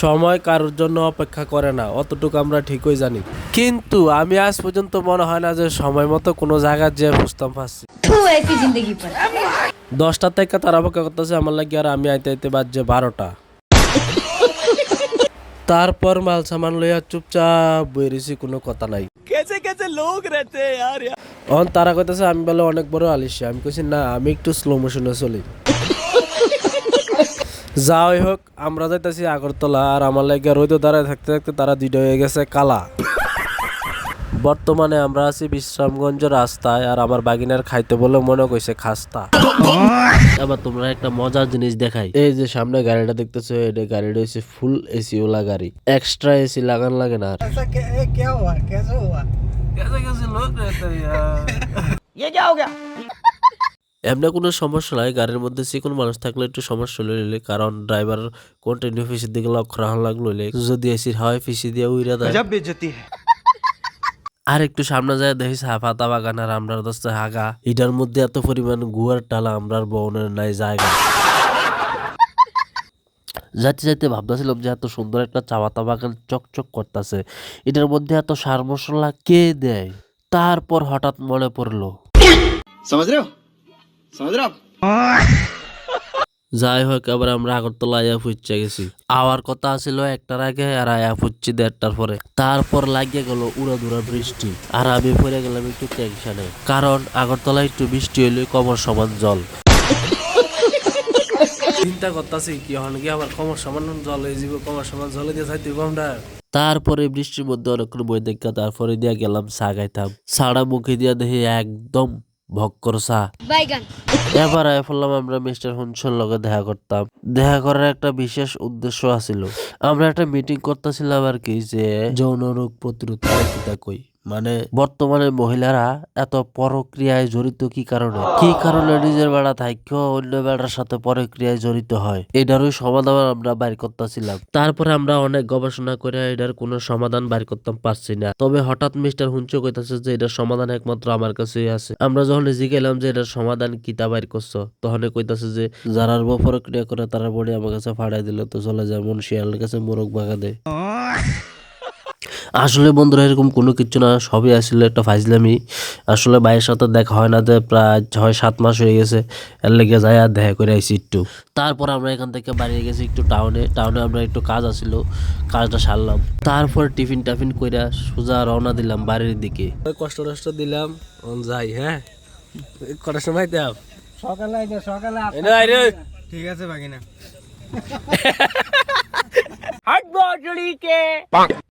সময় কারোর জন্য অপেক্ষা করে না অতটুকু আমরা ঠিকই জানি। কিন্তু আমি আজ পর্যন্ত মনে হয় না যে সময় মতো কোনো জায়গায় যে বুঝতাম পারছি দশটা থেকে তার অপেক্ষা করতেছে আমার লাগে আর আমি আইতে আইতে বাজছে বারোটা। তারপর মাল সামান লইয়া চুপচাপ বেরিয়েছি কোনো কথা নাই। তারা কইতেছে আমি বলে অনেক বড় আলিশা আমি কইছি না আমি একটু স্লো মোশনে চলি। যাই হোক আমরা যাইতেছি আগরতলা আর আমার লাগে রোদে দাঁড়ায় থাকতে থাকতে তারা দুইটা হয়ে গেছে কালা বর্তমানে আমরা আছি বিশ্রামগঞ্জ রাস্তায় আর আমার বাগিনার খাইতে বলে মনে কইছে খাস্তা এবার তোমরা একটা মজার জিনিস দেখাই এই যে সামনে গাড়িটা দেখতেছো এটা গাড়িটা হচ্ছে ফুল এসি ওলা গাড়ি এক্সট্রা এসি লাগান লাগে না আর कैसे कैसे लोग रहते हैं यार ये क्या हो गया এমনি কোনো সমস্যা নাই গাড়ির মধ্যে যে কোনো মানুষ থাকলে একটু সমস্যা লইলে কারণ ড্রাইভার কন্টিনিউ ফিসি দিকে লক্ষ্য রাখা লাগল যদি এসি হয় ফিসি দিয়ে উইরা দেয়। আর একটু সামনে যায় দেখি হাফাতা বাগান আর আমরার দোস্ত হাগা। এটার মধ্যে এত পরিমাণ গুয়ার টালা আমরার বনের নাই জায়গা। যাইতে যাইতে ভাবতেছিলাম যে এত সুন্দর একটা চাওয়াতা বাগান চকচক করতেছে। এটার মধ্যে এত সার মশলা কে দেয়? তারপর হঠাৎ মনে পড়ল। समझ रहे हो समझ रहे हो आप যাই হোক এবার আমরা আগরতলা আয়া ফুচছে গেছি আওয়ার কথা ছিল একটার আগে আর আয়া ফুচছি দেড়টার পরে তারপর লাগিয়ে গেল উড়া দুরা বৃষ্টি আর আমি পড়ে গেলাম একটু টেনশনে কারণ আগরতলা একটু বৃষ্টি হইলে কমর সমান জল চিন্তা করতেছি কি হন কি আবার কমর সমান জল হয়ে যাবে কমর সমান জলে দিয়ে থাকতে কমটা তারপরে বৃষ্টির মধ্যে অনেকক্ষণ বই দেখা তারপরে দিয়া গেলাম চা খাইতাম চাড়া মুখে দিয়া দেখি একদম ভক্করসা এবার আয় বললাম আমরা মিস্টার হুনসর লগে দেখা করতাম। দেখা করার একটা বিশেষ উদ্দেশ্য আছিল। আমরা একটা মিটিং করতেছিলাম আর কি যে যৌন রোগ প্রতিরোধ কই। মানে বর্তমানে মহিলারা এত পরক্রিয়ায় জড়িত কি কারণে? কি কারণে নিজের বেড়া থাকেও অন্য বেড়ার সাথে পরক্রিয়ায় জড়িত হয়? এটারই সমাধান আমরা বাইর করতেছিলাম। তারপরে আমরা অনেক গবেষণা করে এটার কোনো সমাধান বাইর করতাম পারছি না। তবে হঠাৎ মিস্টার হুঞ্চো কইতাছে যে এটার সমাধান একমাত্র আমার কাছেই আছে। আমরা যখন জিজ্ঞাসলাম যে এটার সমাধান কিতা বাইর করছ তখন কইতাছে যে যারা প্রক্রিয়া করে তারা বডি আমার কাছে ফাড়াই দিল, তো চলে যেমন শিয়ালের কাছে মোরগ বাগা দেয় আসলে বন্ধুরা এরকম কোনো কিছু না সবই আসলে একটা ফাইজলামি আসলে ভাইয়ের সাথে দেখা হয় না যে প্রায় ছয় সাত মাস হয়ে গেছে এর লেগে যাই আর দেখা করে আইসি একটু তারপর আমরা এখান থেকে বাড়িয়ে গেছি একটু টাউনে টাউনে আমরা একটু কাজ আসিল কাজটা সারলাম তারপর টিফিন টাফিন কইরা সোজা রওনা দিলাম বাড়ির দিকে কষ্ট টষ্ট দিলাম যাই হ্যাঁ কটার সময় দেব সকালে আইতে সকালে আট- এনে আয় রে। ঠিক আছে বাকি না हट बॉटली के